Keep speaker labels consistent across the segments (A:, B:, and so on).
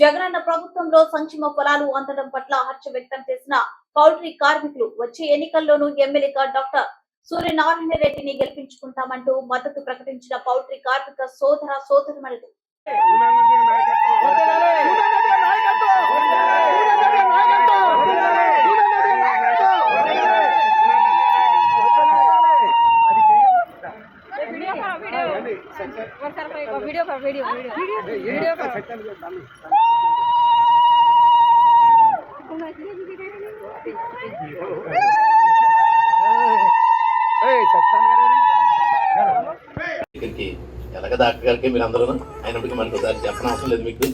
A: జగనన్న ప్రభుత్వంలో సంక్షేమ ఫలాలు అందడం పట్ల హర్ష వ్యక్తం చేసిన పౌల్ట్రీ కార్మికులు వచ్చే ఎన్నికల్లోనూ ఎమ్మెల్యేగా డాక్టర్ సూర్యనారాయణ రెడ్డిని గెలిపించుకుంటామంటూ మద్దతు ప్రకటించిన పౌల్ట్రీ కార్మిక సోదర సోదరుమణులు.
B: కర్ వీడియో వీడియో వీడియో. కర్
C: ఇక్కడికి ఎలాగ డాక్టర్ గారికి మీరు అందరూ అయినప్పటికీ మనకు ఒకసారి చెప్పనవసరం అవసరం లేదు మీకు.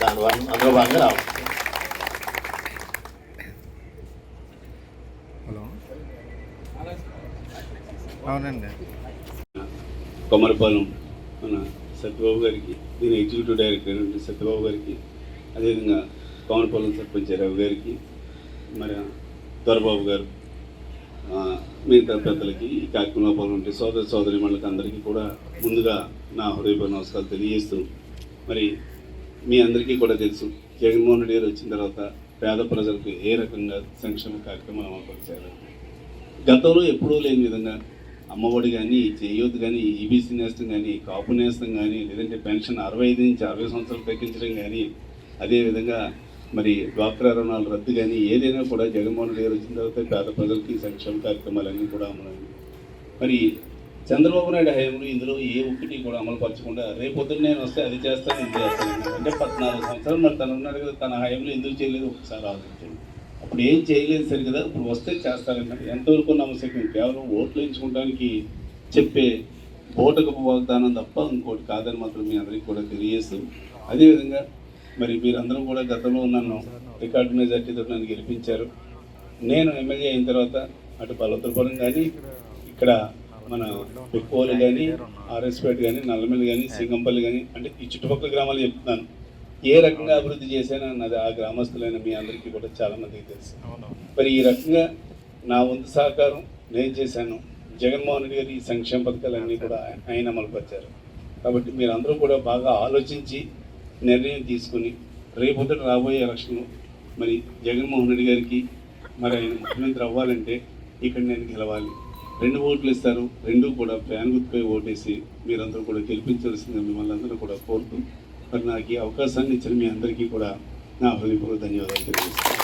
C: దాని వల్ల అందులో భాగంగా రావాలి.
D: హలో. అవునండి.
E: కొమరపాలెం మన సత్యబాబు గారికి దీని ఎగ్జిక్యూటివ్ డైరెక్టర్ అయినటువంటి సత్యబాబు గారికి అదేవిధంగా కొమరపాలెం సర్పంచ్ రావు గారికి మరి దొరబాబు గారు మిగతా పెద్దలకి ఈ కార్యక్రమంలో పాల్గొంటే సోదర సోదరి మండలికి అందరికీ కూడా ముందుగా నా హృదయపూర్వ నమస్కారాలు తెలియజేస్తూ మరి మీ అందరికీ కూడా తెలుసు జగన్మోహన్ రెడ్డి గారు వచ్చిన తర్వాత పేద ప్రజలకు ఏ రకంగా సంక్షేమ కార్యక్రమాలు అమలుపరిచారు గతంలో ఎప్పుడూ లేని విధంగా అమ్మఒడి కానీ చేయూత్ కానీ ఈబీసీ నేస్తం కానీ కాపు నేస్తం కానీ లేదంటే పెన్షన్ అరవై ఐదు నుంచి అరవై సంవత్సరాలు తగ్గించడం కానీ అదేవిధంగా మరి డ్వాక్రా రుణాలు రద్దు కానీ ఏదైనా కూడా జగన్మోహన్ రెడ్డి గారు వచ్చిన తర్వాత పేద ప్రజలకి సంక్షేమ కార్యక్రమాలన్నీ కూడా అమలైంది మరి చంద్రబాబు నాయుడు హయాంలో ఇందులో ఏ ఒక్కటి కూడా అమలు పరచకుండా రేపొద్దున నేను వస్తే అది చేస్తాను ఇది చేస్తాను. అంటే పద్నాలుగు సంవత్సరాలు మరి తను ఉన్నాడు కదా తన హయాంలో ఎందుకు చేయలేదు? ఒకసారి ఆలోచించండి. అప్పుడు ఏం చేయలేదు సరి కదా ఇప్పుడు వస్తే చేస్తారన్నారు ఎంతవరకు నమ్మశక్యం కేవలం ఓట్లు ఎంచుకోవడానికి చెప్పే ఓటకు వాగ్దానం తప్ప ఇంకోటి కాదని మాత్రం మీ అందరికీ కూడా తెలియజేస్తూ అదేవిధంగా మరి మీరందరూ కూడా గతంలో నన్ను రికార్డు మెజార్టీతో నన్ను గెలిపించారు. నేను ఎమ్మెల్యే అయిన తర్వాత అటు పర్వతపురం కానీ ఇక్కడ మన పెక్కువలు కానీ ఆర్ఎస్పేట కానీ నల్లమల్లి కానీ సింగంపల్లి కానీ అంటే ఈ చుట్టుపక్కల గ్రామాలు చెప్తున్నాను. ఏ రకంగా అభివృద్ధి చేశానన్నది ఆ గ్రామస్తులైన మీ అందరికీ కూడా చాలా మందికి తెలుసు. మరి ఈ రకంగా నా వంతు సహకారం నేను చేశాను. జగన్మోహన్ రెడ్డి గారి ఈ సంక్షేమ పథకాలన్నీ కూడా ఆయన అమలుపరిచారు. కాబట్టి మీరందరూ కూడా బాగా ఆలోచించి నిర్ణయం తీసుకుని రేపొద్దున రాబోయే ఎలక్షన్ మరి జగన్మోహన్ రెడ్డి గారికి మరి ఆయన ముఖ్యమంత్రి అవ్వాలంటే ఇక్కడ నేను గెలవాలి. రెండు ఓట్లు ఇస్తారు. రెండు కూడా ఫ్యాన్ గుర్తుపై ఓటేసి మీరందరూ కూడా గెలిపించవలసిందిగా మిమ్మల్ని అందరూ కూడా కోరుతూ మరి నాకు ఈ అవకాశాన్ని ఇచ్చిన మీ అందరికీ కూడా నా హృదయపూర్వక ధన్యవాదాలు తెలియజేస్తాను